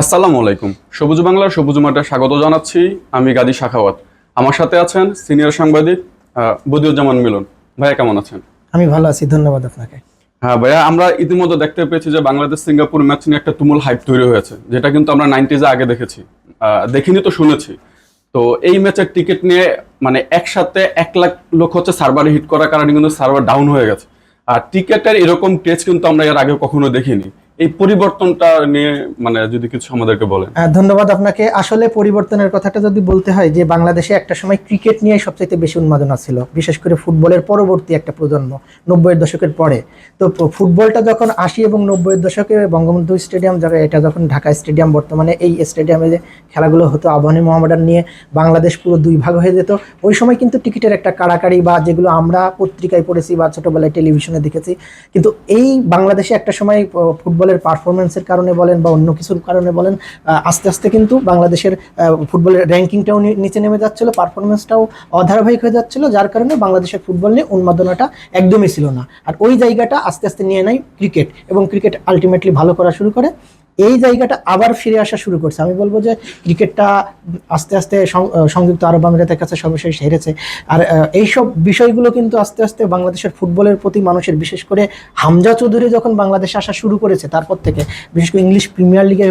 আসসালামু আলাইকুম। সবুজ বাংলার সবুজ মাঠে স্বাগত জানাচ্ছি। আমি গাজী শাখাওয়াত। আমার সাথে আছেন সিনিয়র সাংবাদিক বদিউজ্জামান মিলন। ভাইয়া কেমন আছেন? আমি ভালো আছি ধন্যবাদ আপনাকে। হ্যাঁ ভাইয়া আমরা ইতিমধ্যে দেখতে পেয়েছি যে বাংলাদেশ সিঙ্গাপুর ম্যাচ নিয়ে একটা তুমুল হাইপ তৈরি হয়েছে যেটা কিন্তু আমরা নাইনটিজে আগে দেখেছি। দেখিনি তো শুনেছি। তো এই ম্যাচের টিকিট নিয়ে মানে একসাথে এক লাখ লোক হচ্ছে সার্ভারে হিট করার কারণে কিন্তু সার্ভার ডাউন হয়ে গেছে। আর টিকেটের এরকম টেচ কিন্তু আমরা এর আগে কখনো দেখিনি। এই পরিবর্তনটা নিয়ে মানে যদি কিছু আমাদেরকে বলেন। ধন্যবাদ আপনাকে। আসলে পরিবর্তনের কথাটা যদি বলতে হয় যে বাংলাদেশে একটা সময় ক্রিকেট নিয়ে সবচাইতে বেশি উন্মাদনা ছিল বিশেষ করে ফুটবলের পরবর্তী একটা প্রজন্ম নব্বইয়ের দশকের পরে। তো ফুটবলটা যখন আশি এবং নব্বইয়ের দশকে বঙ্গবন্ধু স্টেডিয়াম যারা এটা যখন ঢাকা স্টেডিয়াম বর্তমানে এই স্টেডিয়ামে যে খেলাগুলো হতো আবাহনী মোহামেডান নিয়ে বাংলাদেশ পুরো দুই ভাগ হয়ে যেত ওই সময় কিন্তু টিকিটের একটা কাড়াকাড়ি বা যেগুলো আমরা পত্রিকায় পড়েছি বা ছোটোবেলায় টেলিভিশনে দেখেছি কিন্তু এই বাংলাদেশে একটা সময় আহ, ফুটবলের পারফরমেন্সের কারণে বলেন বা অন্য কিছুর কারণে বলেন আস্তে আস্তে কিন্তু বাংলাদেশের ফুটবলের র্যাঙ্কিংটাও নিচে নেমে যাচ্ছিল পারফরমেন্সটাও অধারাবাহিক হয়ে যাচ্ছিল, যার কারণে বাংলাদেশের ফুটবল নিয়ে উন্মাদনাটা একদমই ছিল না। আর ওই জায়গাটা আস্তে আস্তে নিয়ে নেয় ক্রিকেট এবং ক্রিকেট আলটিমেটলি ভালো করা শুরু করে। এই জায়গাটা আবার ফিরে আসা শুরু করছে। আমি বলব যে ক্রিকেটটা আস্তে আস্তে সংযুক্ত আরব আমিরাতের কাছে সর্বশেষ হেরেছে। আর এইসব বিষয়গুলো কিন্তু আস্তে আস্তে বাংলাদেশের ফুটবলের প্রতি মানুষের বিশেষ করে হামজা চৌধুরী যখন বাংলাদেশে আসা শুরু করেছে, তারপর থেকে, বিশেষ করে ইংলিশ প্রিমিয়ার লিগে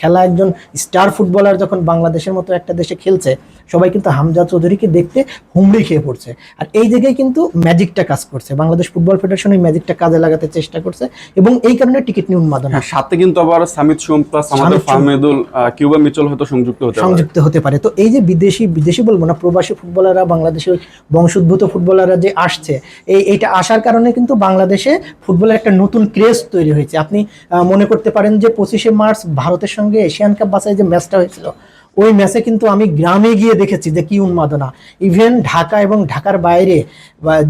খেলা একজন স্টার ফুটবলার যখন বাংলাদেশের মতো একটা দেশে খেলছে, সবাই কিন্তু হামজা চৌধুরীকে দেখতে হুমড়ি খেয়ে পড়ছে। আর এই জায়গায় কিন্তু ম্যাজিকটা কাজ করছে। বাংলাদেশ ফুটবল ফেডারেশন এই ম্যাজিকটা কাজে লাগাতে চেষ্টা করছে এবং এই কারণে টিকিট নিয়ে উন্মাদনা। হ্যাঁ সাথে কিন্তু আবার সামিদ সোম প্লাস আমাদের ফাহমেদুল কিউবা মিচল হয়তো সংযুক্ত হতে সংযুক্ত হতে পারে। তো এই যে বিদেশি বিদেশি বলব না প্রবাসী ফুটবলাররা বাংলাদেশের বংশোদ্ভূত ফুটবলাররা যে আসছে এই এইটা আসার কারণে কিন্তু বাংলাদেশে ফুটবলের একটা নতুন ক্রেজ তৈরি হয়েছে। আপনি মনে করতে পারেন যে পঁচিশে মার্চ ভারতের সঙ্গে এশিয়ান কাপ বাছাই যে ম্যাচটা হয়েছিল ওই ম্যাচে কিন্তু আমি গ্রামে গিয়ে দেখেছি যে কি উন্মাদনা। ইভেন ঢাকা এবং ঢাকার বাইরে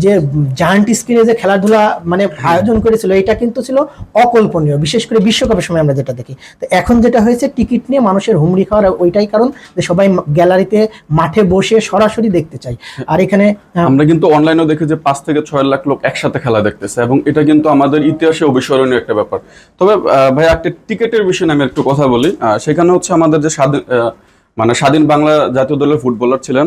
যে জায়ান্ট স্ক্রিনে যে খেলাধুলা মানে আয়োজন করেছিল, এটা কিন্তু ছিল অকল্পনীয়, বিশেষ করে বিশ্বকাপের সময় আমরা যেটা দেখি। তো এখন যেটা হয়েছে, টিকিট নিয়ে মানুষের হুমড়ি খাওয়ার ওইটাই কারণ যে সবাই গ্যালারিতে মাঠে বসে সরাসরি দেখতে চাই আর এখানে আমরা কিন্তু অনলাইনেও দেখি যে পাঁচ থেকে ছয় লাখ লোক একসাথে খেলা দেখতেছে এবং এটা কিন্তু আমাদের ইতিহাসে অবিস্মরণীয় একটা ব্যাপার। তবে ভাই একটা টিকিটের বিষয়ে আমি একটু কথা বলি। সেখানে হচ্ছে আমাদের যে স্বাধীন মানে স্বাধীন বাংলা জাতীয় দলের ফুটবলার ছিলেন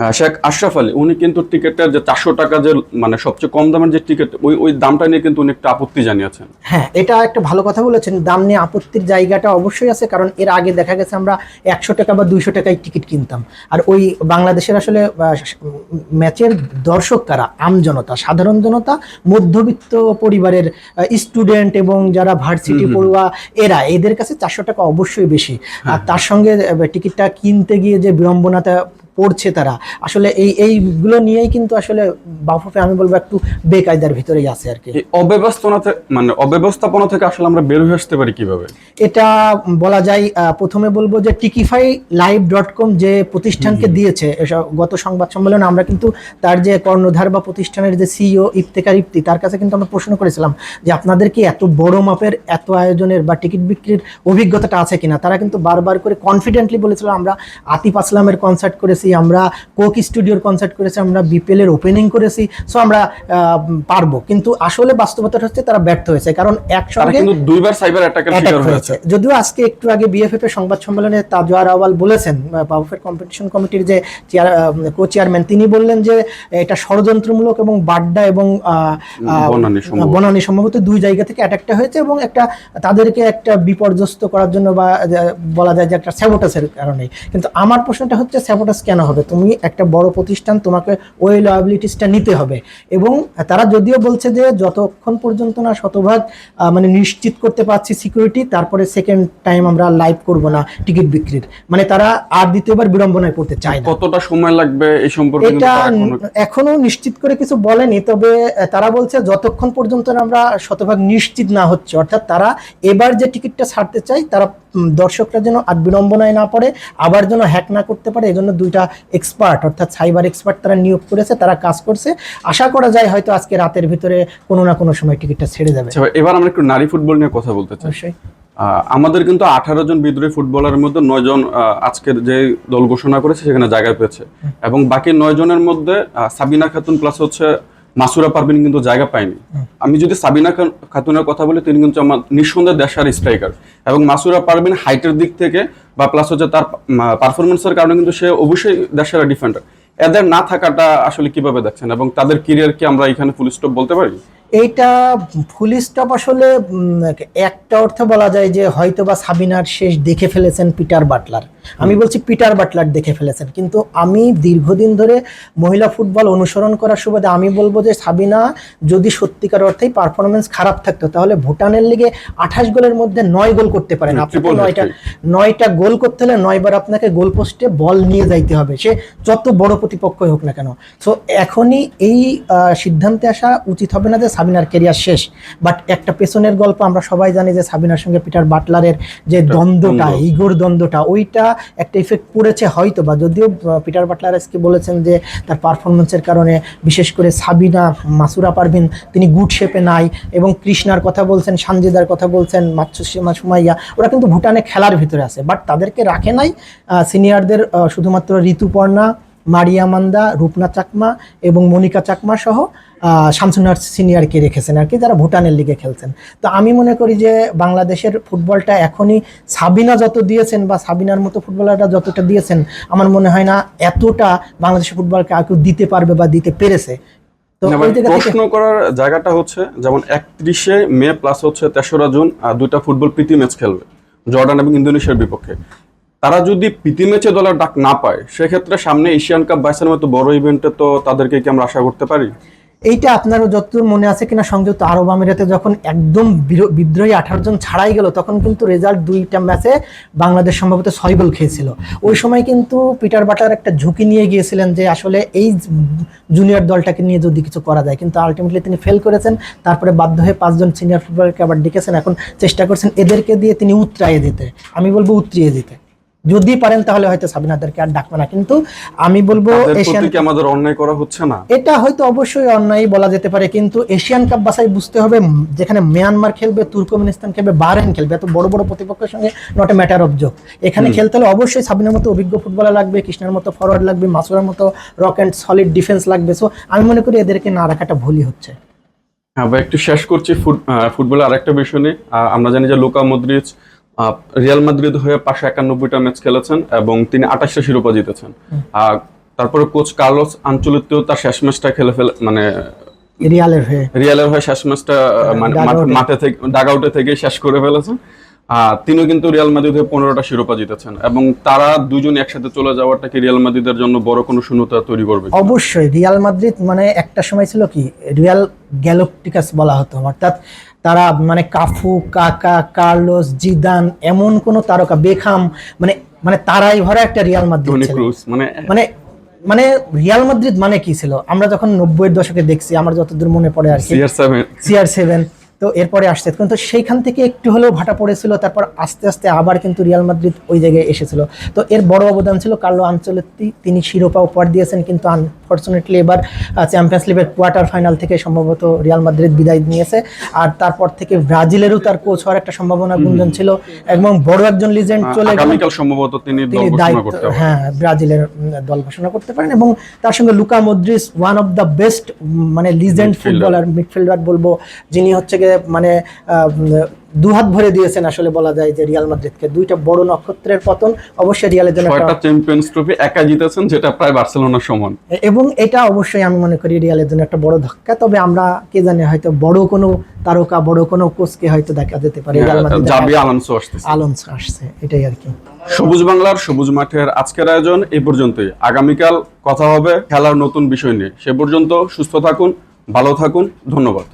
শেখ আশরাফ আলী উনি কিন্তু টিকেটের যে চারশো টাকা যে মানে সবচেয়ে কম দামের যে টিকিট ওই ওই দামটা নিয়ে কিন্তু উনি একটা আপত্তি জানিয়েছেন। হ্যাঁ এটা একটা ভালো কথা বলেছেন। দাম নিয়ে আপত্তির জায়গাটা অবশ্যই আছে কারণ এর আগে দেখা গেছে আমরা একশো টাকা বা দুইশো টাকায় টিকিট কিনতাম। আর ওই বাংলাদেশের আসলে ম্যাচের দর্শক কারা? আমজনতা সাধারণ জনতা মধ্যবিত্ত পরিবারের স্টুডেন্ট এবং যারা ভার্সিটি পড়ুয়া এরা এদের কাছে চারশো টাকা অবশ্যই বেশি। আর তার সঙ্গে টিকিটটা কিনতে গিয়ে যে বিড়ম্বনাটা পড়ছে তারা। আসলে এই এইগুলো নিয়েই কিন্তু আসলে বাফুফে আমি বলব একটু বেকায়দার ভিতরেই আছে আর কি। অব্যবস্থাপনা মানে অব্যবস্থাপনা থেকে আসলে আমরা বের হয়ে আসতে পারি কীভাবে? এটা বলা যায় প্রথমে বলব যে টিকিফাই লাইভ ডট কম যে প্রতিষ্ঠানকে দিয়েছে এসব গত সংবাদ সম্মেলনে আমরা কিন্তু তার যে কর্ণধার বা প্রতিষ্ঠানের যে সিইও ইফতেকার ইফতি তার কাছে কিন্তু আমরা প্রশ্ন করেছিলাম যে আপনাদের কি এত বড় মাপের এত আয়োজনের বা টিকিট বিক্রির অভিজ্ঞতাটা আছে কিনা? তারা কিন্তু বারবার করে কনফিডেন্টলি বলেছিল আমরা আতিফ আসলামের কনসার্ট করেছি আমরা কোক স্টুডিওর কনসার্ট করেছি আমরা বিপিএল এর ওপেনিং করেছি সো আমরা পারব। কিন্তু আসলে বাস্তবতাটা হচ্ছে তারা ব্যর্থ হয়েছে কারণ একসঙ্গে দুইবার সাইবার অ্যাটাকের অ্যাটাক শিকার হয়েছে। যদিও আজকে একটু আগে বিএফএফ এর সংবাদ সম্মেলনে তাজওয়ার আওয়াল বলেছেন বাবুফের কম্পিটিশন কমিটির যে চেয়ার কো চেয়ারম্যান তিনি বললেন যে এটা ষড়যন্ত্রমূলক এবং বাড্ডা এবং আহ, সম্ভবত। দুই জায়গা থেকে অ্যাটাকটা হয়েছে এবং একটা তাদেরকে একটা বিপর্যস্ত করার জন্য বা বলা যায় যে একটা স্যাবোটাসের কারণে কিন্তু আমার প্রশ্নটা হচ্ছে স্যাবোটাস কেন হবে? তুমি একটা বড় প্রতিষ্ঠান তোমাকে ওই লয়াবিলিটিসটা নিতে হবে। এবং তারা যদিও বলছে যে যতক্ষণ পর্যন্ত না শতভাগ মানে নিশ্চিত করতে পারছি সিকিউরিটি তারপরে সেকেন্ড টাইম আমরা লাইভ করব না টিকিট বিক্রির। মানে তারা আর দ্বিতীয়বার বিড়ম্বনায় পড়তে চায় না। কতটা সময় লাগবে এই সম্পর্কে এটা এখনো- নিশ্চিত করে কিছু বলেনি তবে তারা বলছে যতক্ষণ পর্যন্ত আমরা শতভাগ নিশ্চিত না হচ্ছে অর্থাৎ তারা এবার যে টিকিটটা ছাড়তে চাই তারা দর্শকরা যেন আর বিড়ম্বনায় না পড়ে আবার যেন হ্যাক না করতে পারে এজন্য দুইটা এক্সপার্ট অর্থাৎ সাইবার এক্সপার্ট তারা নিয়োগ করেছে তারা কাজ করছে। আশা করা যায় হয়তো আজকে রাতের ভিতরে কোনো না কোনো সময় টিকিটটা ছেড়ে যাবে। আচ্ছা এবার আমরা একটু নারী ফুটবল নিয়ে কথা বলতে চাই। আমাদের কিন্তু আঠারো জন বিদ্রোহী ফুটবলারের মধ্যে নয় জন আজকের যে দল ঘোষণা করেছে সেখানে জায়গা পেয়েছে। এবং বাকি নয় জনের মধ্যে সাবিনা খাতুন প্লাস হচ্ছে মাসুরা পারভিন কিন্তু জায়গা পায়নি। আমি যদি সাবিনা খাতুনের কথা বলি তিনি কিন্তু আমার নিঃসন্দেহে দেশার স্ট্রাইকার এবং মাসুরা পারভিন হাইটের দিক থেকে বা প্লাস হচ্ছে তার পারফরমেন্সের কারণে কিন্তু সে অবশ্যই দেশের ডিফেন্ডার এদের না থাকাটা আসলে কীভাবে দেখছেন? এবং তাদের কেরিয়ার কি আমরা এখানে ফুল স্টপ বলতে পারি? এইটা ফুল স্টপ আসলে একটা অর্থে বলা যায় যে হয়তো বা সাবিনার শেষ দেখে ফেলেছেন পিটার বাটলার। আমি বলছি পিটার বাটলার দেখে ফেলেছেন। কিন্তু আমি দীর্ঘদিন ধরে মহিলা ফুটবল অনুসরণ করার সুবাদে আমি বলব যে সাবিনা যদি সত্যিকার অর্থেই পারফরমেন্স খারাপ থাকতো তাহলে ভুটানের লিগে আঠাশ গোলের মধ্যে নয় গোল করতে পারেন। হুম, আপনাকে নয়টা নয়টা গোল করতে হলে নয়বার আপনাকে গোল পোস্টে বল নিয়ে যাইতে হবে। সে যত বড় প্রতিপক্ষই হোক না কেন। সো এখনই এই সিদ্ধান্তে আসা উচিত হবে না যে সাবিনার কেরিয়ার শেষ। বাট একটা পেছনের গল্প আমরা সবাই জানি যে সাবিনার সঙ্গে পিটার বাটলারের যে দ্বন্দ্বটা দ্বন্দ্ব। ইগোর দ্বন্দ্বটা ওইটা একটা ইফেক্ট পড়েছে হয়তো বা। যদিও পিটার বাটলার আজকে বলেছেন যে তার পারফরমেন্সের কারণে বিশেষ করে সাবিনা, মাসুরা পারভিন তিনি গুড শেপে নাই এবং কৃষ্ণার কথা বলছেন, সানজিদার কথা বলছেন মাতসুসীমা সুমাইয়া, ওরা কিন্তু ভুটানে খেলার ভিতরে আছে। বাট তাদেরকে রাখে নাই সিনিয়রদের শুধুমাত্র ঋতুপর্ণা মারিয়া মান্দা রূপনা চাকমা এবং মনিকা চাকমা সহ শামসুনার সিনিয়রকে রেখেছেন আর কি যারা ভুটানের লিগে খেলছেন। তো আমি মনে করি যে বাংলাদেশের ফুটবলটা এখনই সাবিনা যত দিয়েছেন বা সাবিনার মতো ফুটবলাররা যতটা দিয়েছেন আমার মনে হয় না এতটা বাংলাদেশের ফুটবলকে আর কেউ দিতে পারবে বা দিতে পেরেছে। মানে প্রশ্ন করার জায়গাটা হচ্ছে যেমন একত্রিশে মে প্লাস হচ্ছে তেসরা জুন দুইটা ফুটবল প্রীতি ম্যাচ খেলবে জর্ডান এবং ইন্দোনেশিয়ার বিপক্ষে। তারা যদি প্রীতি ম্যাচে দলের ডাক না পায়, সেক্ষেত্রে সামনে এশিয়ান কাপ বাইসের মতো বড় ইভেন্টে তো তাদেরকে কি আমরা আশা করতে পারি? এইটা আপনারও যতদূর মনে আছে কিনা সংযুক্ত আরব আমিরাতে যখন একদম বিদ্রোহী আঠারো জন ছাড়াই গেল, তখন কিন্তু রেজাল্ট দুইটা ম্যাচে বাংলাদেশ সম্ভবত ছয় গোল খেয়েছিল। ওই সময় কিন্তু পিটার বাটার একটা ঝুঁকি নিয়ে গিয়েছিলেন যে আসলে এই জুনিয়র দলটাকে নিয়ে যদি কিছু করা যায়। কিন্তু আলটিমেটলি তিনি ফেল করেছেন, তারপরে বাধ্য হয়ে পাঁচজন সিনিয়র ফুটবলারকে আবার ডেকেছেন। এখন চেষ্টা করছেন এদেরকে দিয়ে তিনি উতরাইয়ে দিতে। আমি বলব উতরিয়ে দিতে। যদি পারেন তাহলে হয়তো সাবিনাদেরকে আর ডাকবে না কিন্তু আমি বলব এশিয়ান কি আমাদের অন্যায় করা হচ্ছে না? এটা হয়তো অবশ্যই অন্যায় বলা যেতে পারে কিন্তু এশিয়ান কাপ বাছাই বুঝতে হবে যেখানে মিয়ানমার খেলবে তুর্কমেনিস্তান খেলবে বাহরাইন খেলবে এত বড় বড় প্রতিপক্ষের সঙ্গে not a matter of joke এখানে খেলতে হলে অবশ্যই সাবিনার মতো অভিজ্ঞ ফুটবলার লাগবে কৃষ্ণের মতো ফরওয়ার্ড লাগবে মাসুরার মতো রক অ্যান্ড সলিড ডিফেন্স লাগবে। সো আমি মনে করি এদেরকে না রাখাটা ভুলই হচ্ছে। হ্যাঁ একটু শেষ করছি ফুটবলের আরেকটা বিষয় নিয়ে। আমরা জানি যে Luka Modric ah, Real Madrid হয়ে পাঁচশো একানব্বইটা ম্যাচ খেলেছেন এবং তিনি আঠাশটা শিরোপা জিতেছেন। আর তারপরে কোচ কার্লোস আঞ্চলিকতেও তার শেষ ম্যাচটা খেলে ফেলে মানে রিয়ালের হয়ে। রিয়ালের হয়ে শেষ ম্যাচটা মানে মাঠে- থেকে ডাগআউটে থেকে শেষ করে ফেলেছেন। আর তিনিও কিন্তু রিয়াল মাদ্রিদ হয়ে পনেরোটা শিরোপা জিতেছেন এবং তারা দুজন একসাথে চলে যাওয়াটা কি রিয়াল মাদ্রিদের জন্য বড় কোনো শূন্যতা তৈরি করবে অবশ্যই রিয়াল মাদ্রিদ মানে একটা সময় ছিল কি রিয়াল গ্যালোপটিকাস বলা হতো অর্থাৎ তারা মানে কাফু কাকা কার্লোস জিদান এমন কোন তারকা বেখাম মানে মানে তারাই ভরা একটা রিয়াল মাদ্রিদ মানে মানে মানে রিয়াল মাদ্রিদ মানে কি ছিল? আমরা যখন নব্বইয়ের দশকে দেখছি আমার যতদূর মনে পড়ে আর কি। সিআর সেভেন তো এরপরে আসছে। কিন্তু সেইখান থেকে একটু হলেও ভাটা পড়েছিল তারপর আস্তে আস্তে আবার কিন্তু রিয়াল মাদ্রিদ ওই জায়গায় এসেছিল। তো এর বড় অবদান ছিল কার্লো আঞ্চলতি তিনি শিরোপা উপহার দিয়েছেন কিন্তু আনফর্চুনেটলি এবার চ্যাম্পিয়ন্স লিগের কোয়ার্টার ফাইনাল থেকে সম্ভবত রিয়াল মাদ্রিদ বিদায় নিয়েছে। আর তারপর থেকে ব্রাজিলেরও তার কোচ হওয়ার একটা সম্ভাবনা গুঞ্জন ছিল এবং বড় একজন লিজেন্ড চলে সম্ভবত তিনি দায়িত্ব হ্যাঁ ব্রাজিলের দল ঘোষণা করতে পারেন এবং তার সঙ্গে Luka Modric one of the best মানে লিজেন্ড. ফুটবলার মিডফিল্ডার বলব যিনি হচ্ছে গিয়ে মানে দুহাত ভরে দিয়েছেন আসলে বলা যায় যে রিয়াল মাদ্রিদকে। দুইটা বড় নক্ষত্রের পতন অবশ্যই রিয়ালের জন্য ছয়টা একটা চ্যাম্পিয়ন্স ট্রফি একা জিতেছেন যেটা প্রায় বার্সেলোনার সমান। এবং এটা অবশ্যই আমি মনে করি রিয়ালের জন্য একটা বড় ধাক্কা। তবে আমরা কে জানি হয়তো বড় কোনো তারকা বড় কোনো কোচকে হয়তো দেখা যেতে পারে রিয়াল মাদ্রিদের জাবি আলামসো আসতেছে। আলোনসো আসছে এটাই আর কি। সবুজ বাংলার সবুজ মাঠের আজকের আয়োজন এই পর্যন্তই। আগামীকাল কথা হবে খেলার নতুন বিষয় নিয়ে। সে পর্যন্ত সুস্থ থাকুন ভালো থাকুন ধন্যবাদ।